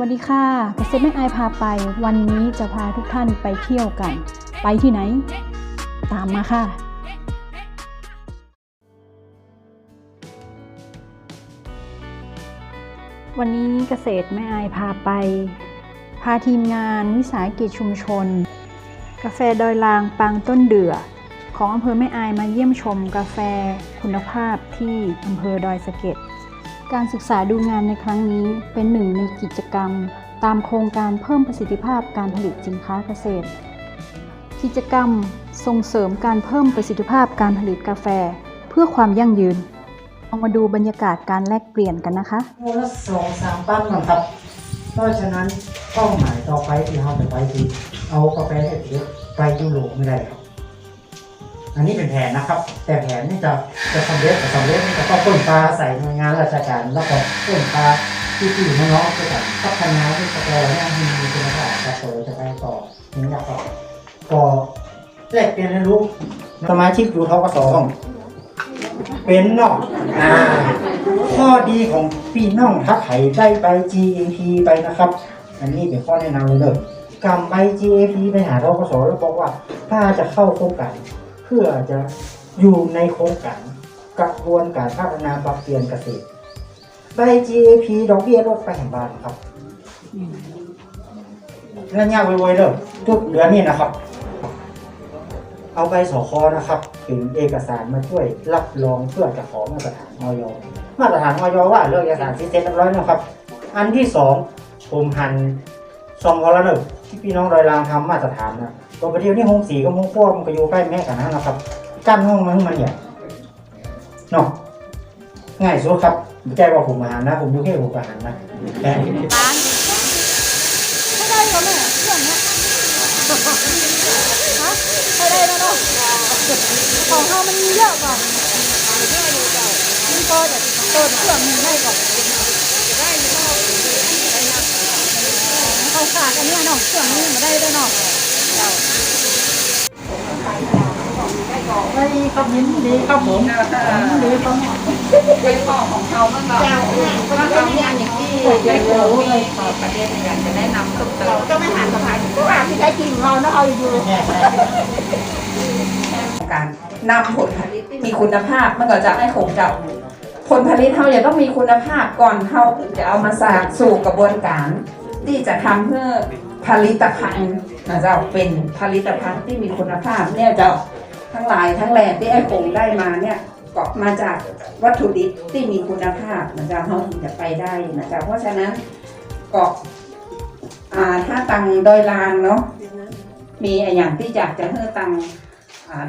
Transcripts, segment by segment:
วัสดีค่ะเกษตรแม่ไอพาไป วันนี้จะพาทุกท่านไปเที่ยวกัน ไปที่ไหน ตามมาค่ะ วันนี้เกษตรแม่อายพาไป พาทีมงานวิสาหกิจชุมชน กาแฟดอยลางปางต้นเดือ ของอำเภอแม่อายมาเยี่ยมชมกาแฟคุณภาพที่อำเภอดอยสะเก็ด การศึกษาดูงานในครั้งนี้เป็นหนึ่งในกิจกรรม ตามโครงการเพิ่มประสิทธิภาพการผลิตสินค้าเกษตร กิจกรรมส่งเสริมการเพิ่มประสิทธิภาพการผลิตกาแฟ เพื่อความยั่งยืนลองมาดูบรรยากาศการแลกเปลี่ยนกันนะคะโลละสองสามปั้นก่อนครับ เพราะฉะนั้นเป้าหมายต่อไปที่เราจะไปคือเอากาแฟให้เยอะไปยุโรปไม่ได้ครับ อันนี้เป็นแผนนะครับ แต่แผนนี่จะจะสำเร็จจะสำเร็จนี่จะต้องต้นปลาใส่หน่วยงานราชการแล้วก็ต้นปลาที่ที่น้องๆจะพัฒนาที่กาแฟเนี่ยมีคุณภาพกาแฟจะไปต่อนี่นะครับก็แลกเปลี่ยนเรียนรู้สมาชิกอยู่ทกสองเป็นเนาะอ่าข้อดีของพี่น้องถ้าไขได้ใบ GAP ไปนะครับ อันนี้เป็นข้อแนะนำเลยเด้อกำใบ GAP ไปหาทกสแล้วบอกว่า ถ้าจะเข้าโครงการ เพื่อจะอยู่ในโครงการกระบวนการพัฒนาปรับเปลี่ยนเกษตรใบ GAP ดอกเบี้ยลดไปแห่งบาทครับระยะไวๆเด้อทุกเดือนนี่นะครับ เอาใบสคนะครับถึงเอกสารมาช่วยรับรองเพื่อจะขอมาตรฐานออยมาตรฐานออยว่าเรื่องเอกสารซิสเต็มเรียบร้อยนะครับ อันที่สองผมหันซองวอลละหนึ่งที่พี่น้องรอยรางทำมาตรฐานนะ ตัวประเดี๋ยวนี้ห้องสีกับห้องครัวมันก็อยู่ใกล้แม่กันนะครับกั้นห้องมันมันเนี่ยเนาะง่ายสุดครับไม่ใช่ว่าผมมาหารนะ ผมอยู่แค่ผมมาหารนะแต่ไม่ได้ก็แม่เครื่องเนี้ยฮะไม่ได้แล้วเนาะของเขามันมีเยอะกว่ามันโตแต่โตแต่เครื่องหนึงได้ก่อนเขาขาดอันนี้เนาะเครื่องนี้มาได้ด้วยเนาะ ไม่ครับยินดีครับผมยินดีครับเป็นพ่อของเขาเมื่อก่อนว่าเขาเนี่ยอย่างที่ยายโกมีประเด็นอยากจะแนะนำเพิ่มเติมก็ไม่หันสะพานก็อาที่ได้กินเรานะเอาอยู่การนำผลผลิตที่มีคุณภาพมันก็จะให้คงเจ้าผลผลิตเขาอย่าต้องมีคุณภาพก่อนเขาจะเอามาสางสู่กระบวนการ ที่จะทำเพื่อผลิตภัณฑ์ นะเจ้าเป็นผลิตภัณฑ์ที่มีคุณภาพเนี่ยเจ้าทั้งหลายทั้งแหล่ที่ไอ้คงได้มาเนี่ยก็มาจากวัตถุดิบที่มีคุณภาพนะเจ้าเขาถึงจะไปได้นะเจ้าเพราะฉะนั้นก็อ่าถ้าตังดอยลางเนาะมีอย่างที่อยากจะให้ตัง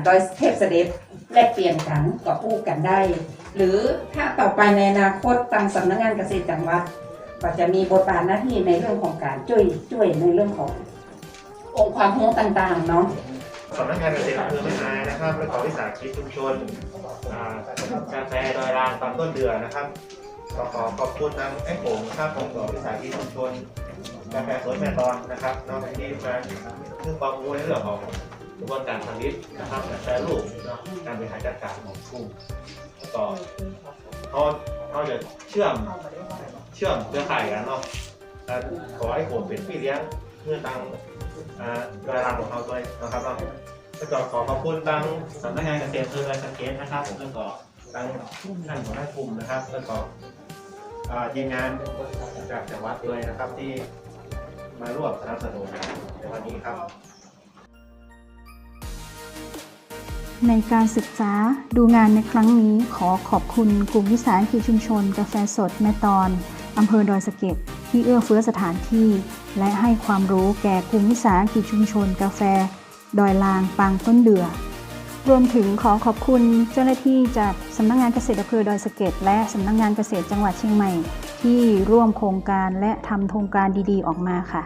ดอยเทพเสด็จแลกเปลี่ยนกันก็พูดกันได้ หรือถ้าต่อไปในอนาคตตังสำนักงานเกษตรจังหวัดก็จะมีบทบาทหน้าที่ในเรื่องของการช่วยช่วยในเรื่องของ องค์ความรู้ต่างๆเนาะสำนักงานเกษตรอำเภอแม่อายนะครับและขอวิสาหกิจชุมชนกาแฟดอยรางตามต้นเดือนนะครับก็ขอขอบคุณทางไอ้โขงนะครับของขอวิสาหกิจชุมชนกาแฟสวนแม่ตอนนะครับนอกจากที่มาเรื่องความรู้ในเรื่องของกระบวนการผลิตนะครับและแปรรูปเนาะการบริหารจัดการของกุ้งแล้วก็เขาเขาจะเชื่อมเชื่อมเครือข่ายกันเนาะและขอให้ผมเป็นพี่เลี้ยงเพื่อตัง อ่าดอยรางของเขาด้วยนะครับเนาะแล้วก็ขอขอบคุณทางสำนักงานเกษตรอำเภอไรสะเก็ตนะครับแล้วก็ทางท่านหัวหน้ากลุ่มนะครับ แล้วก็อ่าทีมงานจากจังหวัดด้วยนะครับที่มาร่วมสนับสนุนในวันนี้ครับ ในการศึกษาดูงานในครั้งนี้ขอขอบคุณกลุ่มวิสาหกิจชุมชน กาแฟสดแม่ตอนอำเภอดอยสะเก็ดที่เอื้อเฟื้อสถานที่ และให้ความรู้แก่กลุ่มวิสาหกิจชุมชนกาแฟ ดอยลางปางต้นเดือ รวมถึงขอขอบคุณเจ้าหน้าที่จากสำนักงานเกษตรอำเภอดอยสะเก็ดและสำนักงานเกษตรจังหวัดเชียงใหม่ ที่ร่วมโครงการและทำโครงการดีๆ ออกมาค่ะ